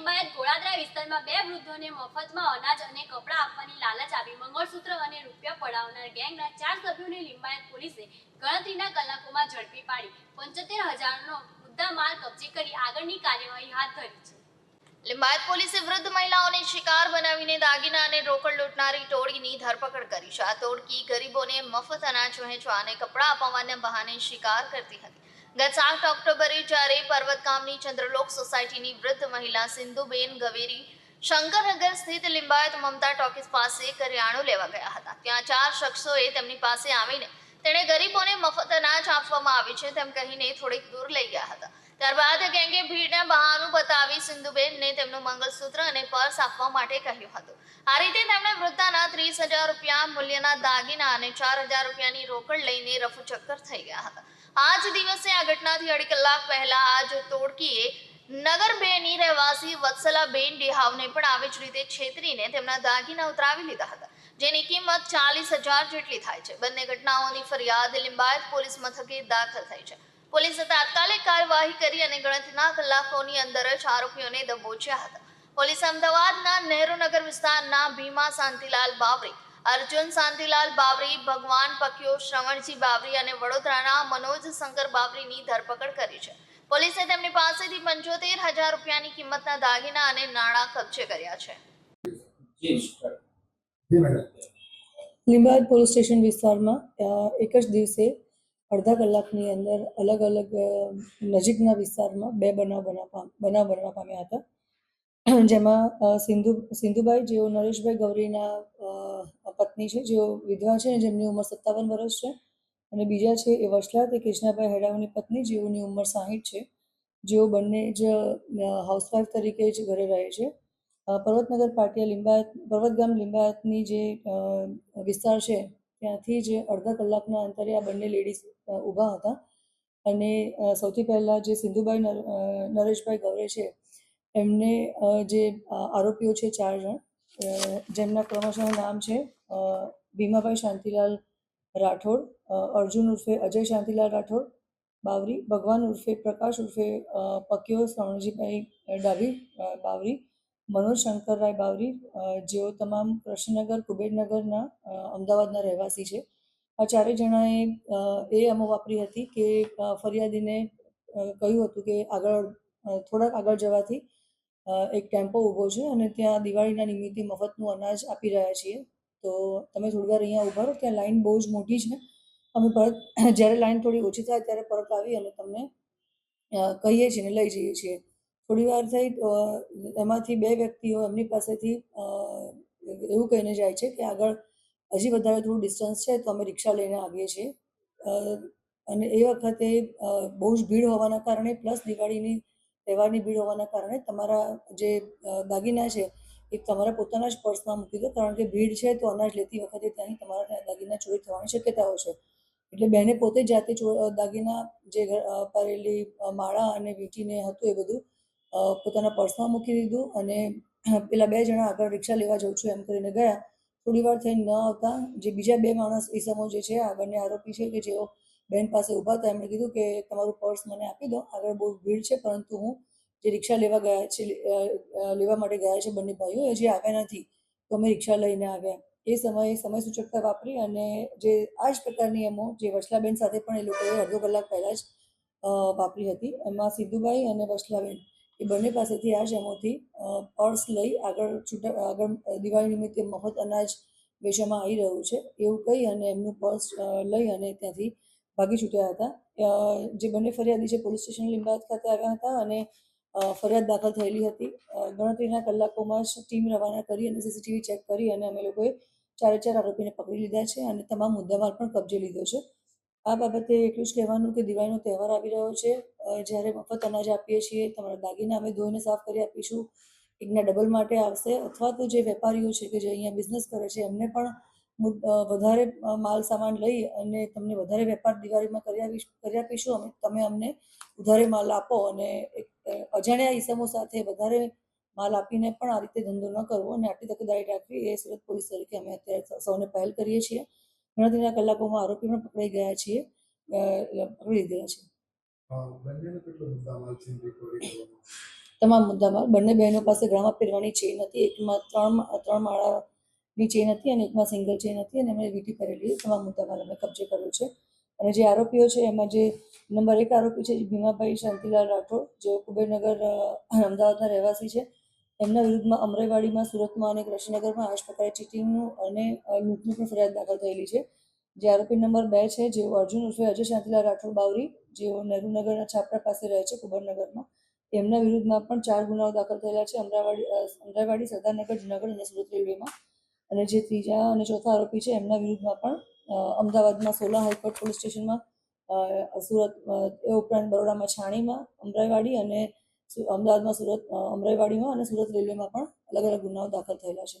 લિંબાયત ગોળાદરા વિસ્તારમાં બે વૃદ્ધોને મફતમાં અનાજ અને કપડાં આપવાની લાલચ આપી. મંગળસૂત્ર અને રૂપિયા પડાવનાર ગેંગના ચાર સભ્યોને લિંબાયત પોલીસે ગણતરીના કલાકોમાં ઝડપી પાડી. પંચોતેર હજારનો મુદ્દા માલ કબજે કરી આગળની કાર્યવાહી હાથ ધરી છે. લિંબાયત પોલીસે વૃદ્ધ મહિલાઓને શિકાર બનાવીને દાગીના અને રોકડ લૂંટનારી ટોળીની ધરપકડ કરી છે. આ ટોળકી ગરીબોને મફત અનાજ વહેંચવા અને કપડાં અપાવવાના બહાને શિકાર કરતી હતી. ગત સાત ઓક્ટોબરે જ્યારે પર્વતકામની ચંદ્રલોક સોસાયટીની વૃદ્ધ મહિલા સિંધુબેન ગવેરી શંકરનગર સ્થિત લિંબાયત મમતા ટોકીસ પાસે કરિયાણું લેવા ગયા હતા. ત્યાં ચાર શખ્સોએ તેમની પાસે આવીને તેણે ગરીબોને મફત અનાજ આપવામાં આવે છે તેમ કહીને થોડીક દૂર લઈ ગયા હતા. ત્યારબાદ ગેંગે ભીડને બહાનું બતાવી સિંધુબેનને તેમનું મંગલસૂત્ર અને પર્સ આપવા માટે કહ્યું હતું. આ રીતે તેમણે વૃદ્ધાના ત્રીસ હજાર રૂપિયા, મૂલ્યના દાગીના અને ચાર હજાર રૂપિયાની રોકડ લઈને રફુચક્કર થઈ ગયા હતા. આ જ દિવસે આ ઘટનાથી અઢી કલાક પહેલા આજ તોડકીએ નગર બેની રહેવાસી વત્સલાબેન ડેહાવને પણ આવી જ રીતે છેતરીને તેમના દાગીના ઉતરાવી લીધા હતા, જેની કિંમત ચાલીસ હજાર જેટલી થાય છે. બંને ઘટનાઓની ફરિયાદ લિંબાયત પોલીસ મથકે દાખલ થઈ છે. પોલીસે તાત્કાલિક કાર્યવાહી કરી અને ગણતરીના કલાકોની અંદર જ આરોપીઓને દબોચ્યા હતા. પોલીસે અમદાવાદના નહેરુનગર વિસ્તારના ભીમા શાંતિલાલ બાવરી અર્જુન શાંતિલાલ બાવરી ભગવાન પક્યો શ્રવણજી બાવરી અને વડોદરાના મનોજ શંકર બાવરીની ધરપકડ કરી છે. પોલીસે તેમની પાસેથી પંચોતેર હજાર રૂપિયાની કિંમતના દાગીના અને નાણાં કબજે કર્યા છે. લીંબાયત પોલીસ સ્ટેશન વિસ્તારમાં એક જ દિવસે અડધા કલાકની અંદર અલગ અલગ નજીકના વિસ્તારમાં બે બનાવ બનાવ બનાવ બનવા પામ્યા હતા. જેમાં સિંધુ સિંધુબાઈ જેઓ નરેશભાઈ ગૌરીના પત્ની છે, જેઓ વિધવા છે જેમની ઉંમર સત્તાવન વર્ષ છે. અને બીજા છે એ વસલા તે કૃષ્ણાભાઈ હેડાવની પત્ની, જેઓની ઉંમર સાહીઠ છે. જેઓ બંને જ હાઉસવાઈફ તરીકે જ ઘરે રહે છે. પર્વતનગર પાટિયા લિંબાયત, પર્વતગામ લિંબાયતની જે વિસ્તાર છે, ત્યાંથી જ અડધા કલાકના અંતરે આ બંને લેડીઝ ઊભા હતા. અને સૌથી પહેલાં જે સિંધુભાઈ નર- નરેશભાઈ ગૌરે છે, એમને જે આરોપીઓ છે ચાર જણ જેમના ક્રમશઃ નામ છે ભીમાભાઈ શાંતિલાલ રાઠોડ અર્જુન ઉર્ફે અજય શાંતિલાલ રાઠોડ, બાવરી, ભગવાન ઉર્ફે પ્રકાશ ઉર્ફે પક્યો શ્રવણજીભાઈ ડાભી બાવરી, મનોજ શંકરરાય બાવરી જેઓ તમામ કૃષ્ણનગર, કુબેરનગરના અમદાવાદના રહેવાસી છે. આ ચારેય જણાએ એ અમો વાપરી હતી કે ફરિયાદીને કહ્યું હતું કે આગળ થોડાક આગળ જવાથી એક ટેમ્પો ઊભો છે અને ત્યાં દિવાળીના નિમિત્તે મફતનું અનાજ આપી રહ્યા છીએ. તો તમે થોડી વાર અહીંયા ઊભા રહો, ત્યાં લાઈન બહુ જ મોટી છે. અમે પરત, જ્યારે લાઈન થોડી ઓછી થાય ત્યારે પરત આવી અને તમને કહીએ છીએ ને લઈ જઈએ છીએ. થોડી વાર થઈ એમાંથી બે વ્યક્તિઓ એમની પાસેથી એવું કહીને જાય છે કે આગળ હજી વધારે થોડું ડિસ્ટન્સ છે, તો અમે રિક્ષા લઈને આવીએ છીએ. અને એ વખતે બહુ જ ભીડ હોવાના કારણે પ્લસ દિવાળીની તહેવારની ભીડ હોવાના કારણે તમારા જે દાગીના છે, એ તમારા પોતાના જ પર્સમાં મૂકી દો. કારણ કે ભીડ છે, તો અનાજ લેતી વખતે ત્યાંની તમારા દાગીના ચોરી થવાની શક્યતાઓ છે. એટલે બહેને પોતે જાતે દાગીના જે પહેરેલી માળા અને વીંટીને હતું એ બધું પોતાના પર્સમાં મૂકી દીધું અને પેલા બે જણા આગળ રિક્ષા લેવા જઉં છું એમ કરીને ગયા. થોડી વાર થઈને ન આવતા, જે બીજા બે માણસ ઈસમો જે છે, આ બંને આરોપી છે કે જેઓ બેન પાસે ઊભા હતા, એમણે કીધું કે તમારું પર્સ મને આપી દો, આગળ બહુ ભીડ છે, પરંતુ હું જે રિક્ષા લેવા ગયા છે લેવા માટે ગયા છે બંને ભાઈઓ, એ જે આવ્યા નથી. તો અમે રિક્ષા લઈને આવ્યા. એ સમયે સમય સૂચકતા વાપરી અને જે આ જ પ્રકારની એમો, જે વસલાબેન સાથે પણ એ લોકોએ અડધો કલાક પહેલાં જ વાપરી હતી. એમાં સિદ્ધુભાઈ અને વસલાબેન એ બંને પાસેથી આ જ પર્સ લઈ આગળ છૂટા, આગળ દિવાળી નિમિત્તે મફત અનાજ વેચવામાં આવી રહ્યું છે. એવું કહી અને એમનું પર્સ લઈ અને ત્યાંથી ભાગી છૂટ્યા હતા. જે બંને ફરિયાદી છે, પોલીસ સ્ટેશન લીંબાદ ખાતે આવ્યા હતા અને ફરિયાદ દાખલ થયેલી હતી. ગણતરીના કલાકોમાં જ ટીમ રવાના કરી અને સીસીટીવી ચેક કરી અને અમે લોકોએ ચારે ચાર આરોપીને પકડી લીધા છે અને તમામ મુદ્દામાલ પણ કબજે લીધો છે. આ બાબતે એટલું જ કહેવાનું કે દિવાળીનો તહેવાર આવી રહ્યો છે. જ્યારે મફત અનાજ આપીએ છીએ, તમારા દાગીના અમે ધોઈને સાફ કરી આપીશું, એકના ડબલ માટે આવશે. અથવા તો જે વેપારીઓ છે કે જે અહીંયા બિઝનેસ કરે છે, એમને પણ વધારે માલ સામાન લઈ અને તમને વધારે વેપાર દિવાળીમાં કરી આવી કરી આપીશું. અમે, તમે અમને વધારે માલ આપો અને અજાણ્યા ઈસમો સાથે વધારે માલ આપીને પણ આ રીતે ધંધો ન કરવો અને આટલી તકેદારી રાખવી એ સુરત પોલીસ તરીકે અમે અત્યારે સૌને પહેલ કરીએ છીએ. ગણતરીના કલાકોમાં આરોપી પણ પકડાઈ ગયા છીએ પકડી લીધેલા છે. તમામ મુદ્દામાં બંને બહેનો પાસે ગળામાં પહેરવાની ચેન હતી. એકમાં ત્રણ ત્રણ માળાની ચેન હતી અને એકમાં સિંગલ ચેઇન હતી અને એમણે વીટી પહેરેલી. તમામ મુદ્દામાં અમે કબજે કર્યો છે. અને જે આરોપીઓ છે, એમાં જે નંબર એક આરોપી છે, ભીમાભાઈ શાંતિલાલ રાઠોડ, જેઓ કુબેરનગર અમદાવાદના રહેવાસી છે. એમના વિરુદ્ધમાં અમરાઈવાડીમાં સુરતમાં અને કૃષ્ણનગરમાં આ જ પ્રકારે ચીટિંગનું અને લૂંટનું પણ ફરિયાદ દાખલ થયેલી છે. જે આરોપી નંબર બે છે જેઓ અર્જુન ઉર્ફે અજય શાંતિલાલ રાઠોડ બાવરી જેઓ નહેરુનગરના છાપરા પાસે રહે છે કુબરનગરમાં એમના વિરુદ્ધમાં પણ ચાર ગુનાઓ દાખલ થયેલા છે અમરાવાડી અ, અમરાઈવાડી સરદારનગર જુનાગઢ અને સુરત રેલવેમાં. અને જે ત્રીજા અને ચોથા આરોપી છે એમના વિરુદ્ધમાં પણ અમદાવાદમાં સોલા હાઈકોર્ટ પોલીસ સ્ટેશનમાં સુરત એ ઉપરાંત બરોડામાં છાણીમાં અમરાઈવાડી અને અમદાવાદમાં સુરત અમરાઈવાડીમાં અને સુરત રેલવેમાં પણ અલગ અલગ ગુનાઓ દાખલ થયેલા છે.